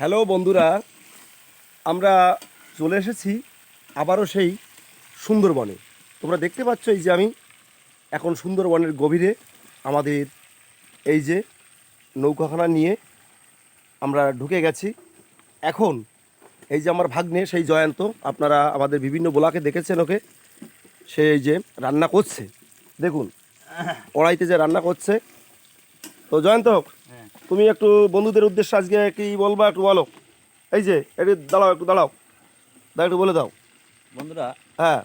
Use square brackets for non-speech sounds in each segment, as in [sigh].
Hello বন্ধুরা আমরা চলে এসেছি আবারও সেই সুন্দরবনে। তোমরা দেখতে পাচ্ছ এই যে আমি এখন সুন্দরবনের গভীরে আমাদের এই যে নৌকাখানা নিয়ে আমরা ঢুকে গেছি। এখন এই যে আমার ভাগ্নে সেই জয়ন্ত আপনারা আমাদের বিভিন্ন ব্লকে দেখেছেন ওকে সে এই যে রান্না করছে। দেখুন কড়াইতে যে রান্না করছে। তো জয়ন্ত তুমি একটু বন্ধুদের উদ্দেশ্যে আজকে কি বলবা একটু বলো। এই যে একটু দাঁড়াও একটু দাঁড়াও। দাঁড়া একটু বলে দাও। বন্ধুরা হ্যাঁ।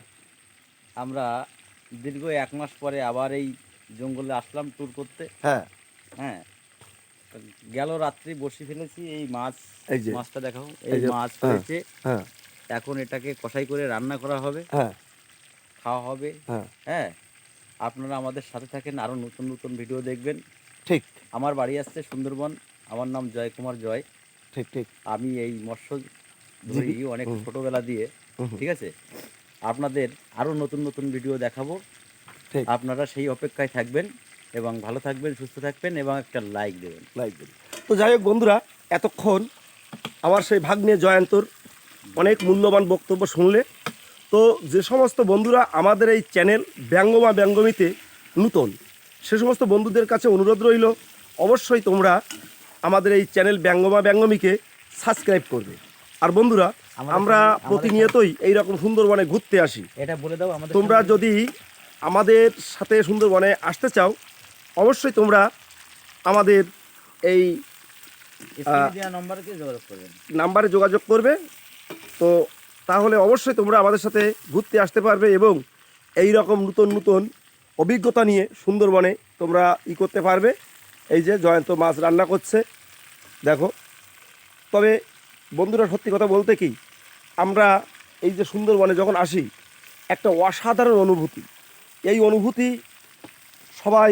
আমরা দীর্ঘ এক মাস পরে আবার এই জঙ্গলে আসলাম ট্যুর করতে। হ্যাঁ। হ্যাঁ। গেল রাত্রি বসে ফেলেছি এই মাছ এই যে। মাছটা দেখাও। এই মাছ হ্যাঁ। হয়েছে হ্যাঁ। এখন এটাকে কষাই করে রান্না করা হবে। হ্যাঁ। খাওয়া হবে। হ্যাঁ। হ্যাঁ। আপনারা আমাদের সাথে থাকেন আরও নতুন নতুন ভিডিও দেখবেন। ঠিক। আমার বাড়ি আসছে সুন্দরবন। আমার নাম জয় কুমার জয়। ঠিক ঠিক। আমি এই মৎস্য ধরি অনেক। ছোটবেলা দিয়ে ঠিক আছে? আপনাদের আরও নতুন নতুন ভিডিও দেখাবো। ঠিক। আপনারা সেই অপেক্ষায় থাকবেন এবং ভালো থাকবেন সুস্থ থাকবেন এবং একটা লাইক দেবেন। লাইক দেবেন। তো যাই হোক বন্ধুরা এতক্ষণ আমার সেই ভাগ্নে জয়ন্তর অনেক মূল্যবান বক্তব্য শুনলে। তো যে সমস্ত বন্ধুরা আমাদের এই চ্যানেল ব্যঙ্গমা ব্যঙ্গমিতে নূতন সে সমস্ত বন্ধুদের কাছে অনুরোধ রইল অবশ্যই তোমরা আমাদের এই চ্যানেল ব্যঙ্গমা ব্যঙ্গমীকে সাবস্ক্রাইব করবে। আর বন্ধুরা আমরা প্রতিনিয়তই এই রকম সুন্দরবনে ঘুরতে আসি। এটা বলে দাও আমাদের তোমরা যদি আমাদের সাথে সুন্দরবনে আসতে চাও অবশ্যই তোমরা আমাদের এই নাম্বারে যোগাযোগ করবে। তো তাহলে অবশ্যই তোমরা আমাদের সাথে ঘুরতে আসতে পারবে এবং এই রকম নতুন নতুন অভিজ্ঞতা নিয়ে সুন্দরবনে তোমরা ই করতে পারবে। এই যে জয়ন্ত মাছ রান্না করছে, দেখো। তবে বন্ধুরা, সত্যি কথা বলতে কি, আমরা এই যে সুন্দরবনে যখন আসি, একটা অসাধারণ অনুভূতি। এই অনুভূতি সবাই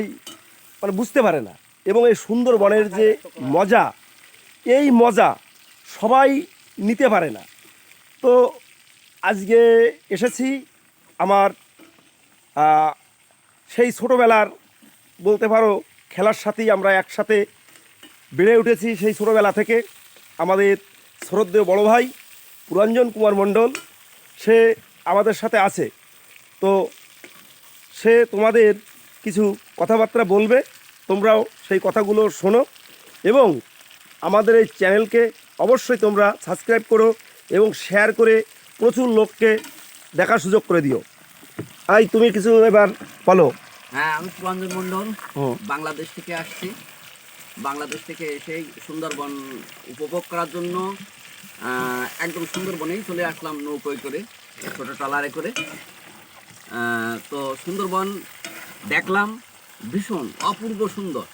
মানে বুঝতে পারে না। এবং এই সুন্দরবনের যে মজা, এই মজা সবাই নিতে পারে না। তো আজকে এসেছি আমার সেই ছোটোবেলার, বলতে পারো, খেলার সাথেই আমরা একসাথে বেড়ে উঠেছি সেই ছোটোবেলা থেকে। আমাদের শ্রদ্ধেয় বড় ভাই পুরঞ্জন কুমার মণ্ডল, সে আমাদের সাথে আছে। তো সে তোমাদের কিছু কথাবার্তা বলবে, তোমরাও সেই কথাগুলো শোনো এবং আমাদের এই চ্যানেলকে অবশ্যই তোমরা সাবস্ক্রাইব করো এবং শেয়ার করে প্রচুর লোককে দেখার সুযোগ করে দিও। আই তুমি কিছু এবার বলো। হ্যাঁ আমি পুরঞ্জন মণ্ডল বাংলাদেশ থেকে আসছি। বাংলাদেশ থেকে এসেই সুন্দরবন উপভোগ করার জন্য একদম সুন্দরবনেই চলে আসলাম নৌকোয় করে ছোট ট্রলারে করে। তো সুন্দরবন দেখলাম ভীষণ অপূর্ব সুন্দর।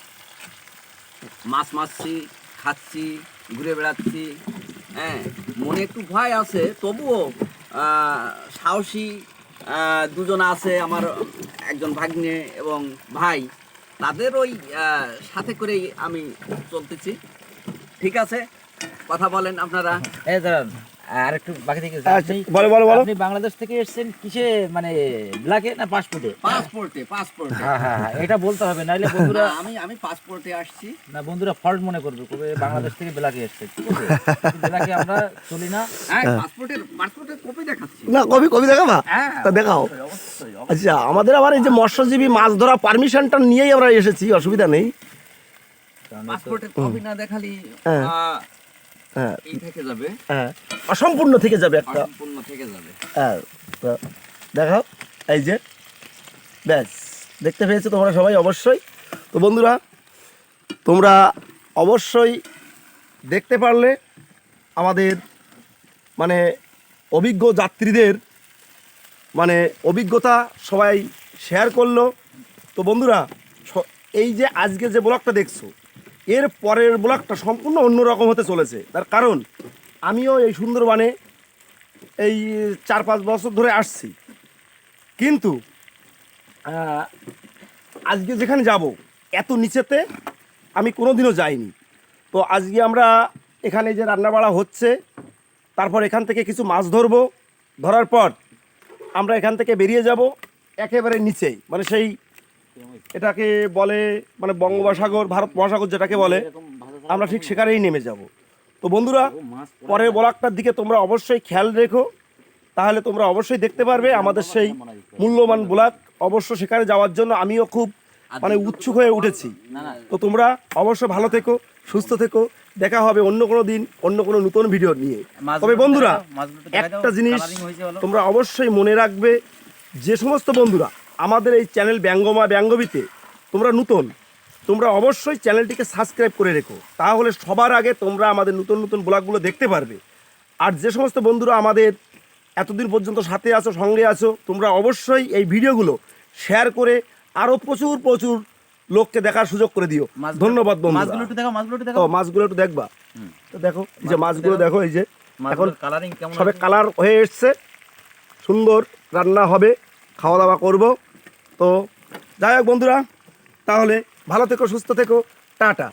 মাছ মারছি খাচ্ছি ঘুরে বেড়াচ্ছি হ্যাঁ মনে একটু ভয় আছে তবুও সাহসী দুজন আছে আমার একজন ভাগ্নে এবং ভাই। তাদের ওই সাথে করেই আমি চলতেছি। ঠিক আছে? কথা বলেন আপনারা। আর একটু বাকি থেকে আচ্ছা, বলো বলো বলো। আপনি বাংলাদেশ থেকে এসেছেন কিসে? মানে ব্ল্যাকে না পাসপোর্টে পাসপোর্টে পাসপোর্টে হ্যাঁ হ্যাঁ হ্যাঁ, এটা বলতে হবে নাইলে বন্ধুরা আমি আমি পাসপোর্টে আসছি। না বন্ধুরা ফল্ট মনে করবে কবে বাংলাদেশ থেকে ব্ল্যাকে এসছে ঠিক আছে? [laughs] ব্ল্যাকে আমরা চলি না। হ্যাঁ পাসপোর্টের পাসপোর্টের কপি দেখাচ্ছি। না কবি কবি দেখাবা? হ্যাঁ তা দেখাও। আচ্ছা আমাদের আবার এই যে মৎস্যজীবী মাছ ধরা পারমিশনটা নিয়েই আমরা এসেছি অসুবিধা নেই। পাসপোর্টের কপি না দেখালি হ্যাঁ। হ্যাঁ থেকে যাবে? হ্যাঁ। অসম্পূর্ণ থেকে যাবে একটা। অসম্পূর্ণ থেকে যাবে। হ্যাঁ তো দেখাও। এই যে ব্যাস। দেখতে পেয়েছ তোমরা সবাই অবশ্যই। তো বন্ধুরা তোমরা অবশ্যই দেখতে পারলে আমাদের মানে অভিজ্ঞ যাত্রীদের মানে অভিজ্ঞতা সবাই শেয়ার করল। তো বন্ধুরা এই যে আজকে যে ব্লগটা দেখছ এর পরের ব্লগটা সম্পূর্ণ অন্যরকম হতে চলেছে। তার কারণ, আমিও এই সুন্দরবনে এই চার পাঁচ বছর ধরে আসছি। কিন্তু আজকে যেখানে যাব, এত নিচেতে আমি কোনোদিনও যাইনি। তো আজকে আমরা এখানে যে রান্নাবাড়া হচ্ছে, তারপর এখান থেকে কিছু মাছ ধরবো। ধরার পর আমরা এখান থেকে বেরিয়ে যাব একেবারে নিচেই মানে সেই এটাকে বলে মানে বঙ্গোপসাগর ভারত মহাসাগর যেটাকে বলে আমরা ঠিক সেখানেই নেমে যাব। তো বন্ধুরা পরের ব্লগটার দিকে তোমরা অবশ্যই খেয়াল রেখো তাহলে তোমরা অবশ্যই দেখতে পারবে আমাদের সেই মূল্যবান ব্লগ অবশ্য সেখানে যাওয়ার জন্য আমিও খুব মানে উৎসুক হয়ে উঠেছি। তো তোমরা অবশ্য ভালো থেকো সুস্থ থেকো দেখা হবে অন্য কোনো দিন অন্য কোনো নতুন ভিডিও নিয়ে। তবে বন্ধুরা একটু জিনিস। তোমরা অবশ্যই মনে রাখবে যে সমস্ত বন্ধুরা আমাদের এই চ্যানেল ব্যঙ্গমা ব্যঙ্গবিতে তোমরা নতুন তোমরা অবশ্যই চ্যানেলটিকে সাবস্ক্রাইব করে রেখো। তাহলে সবার আগে তোমরা আমাদের নতুন নতুন ব্লগগুলো দেখতে পারবে। আর যে সমস্ত বন্ধুরা আমাদের এতদিন পর্যন্ত সাথে আছো সঙ্গে আছো তোমরা অবশ্যই এই ভিডিওগুলো শেয়ার করে আরও প্রচুর প্রচুর লোককে দেখার সুযোগ করে দিও। ধন্যবাদ মাছগুলো একটু দেখো মাছগুলো একটু দেখো মাছগুলো একটু দেখবা। তো দেখো এই যে মাছগুলো দেখো এই যে। এখন কালারিং কেমন সবে কালার হয়ে এসছে। সুন্দর রান্না হবে। খাওয়া দাওয়া করব। তো যাই হোক বন্ধুরা তাহলে ভালো থেকো সুস্থ থেকো টাটা।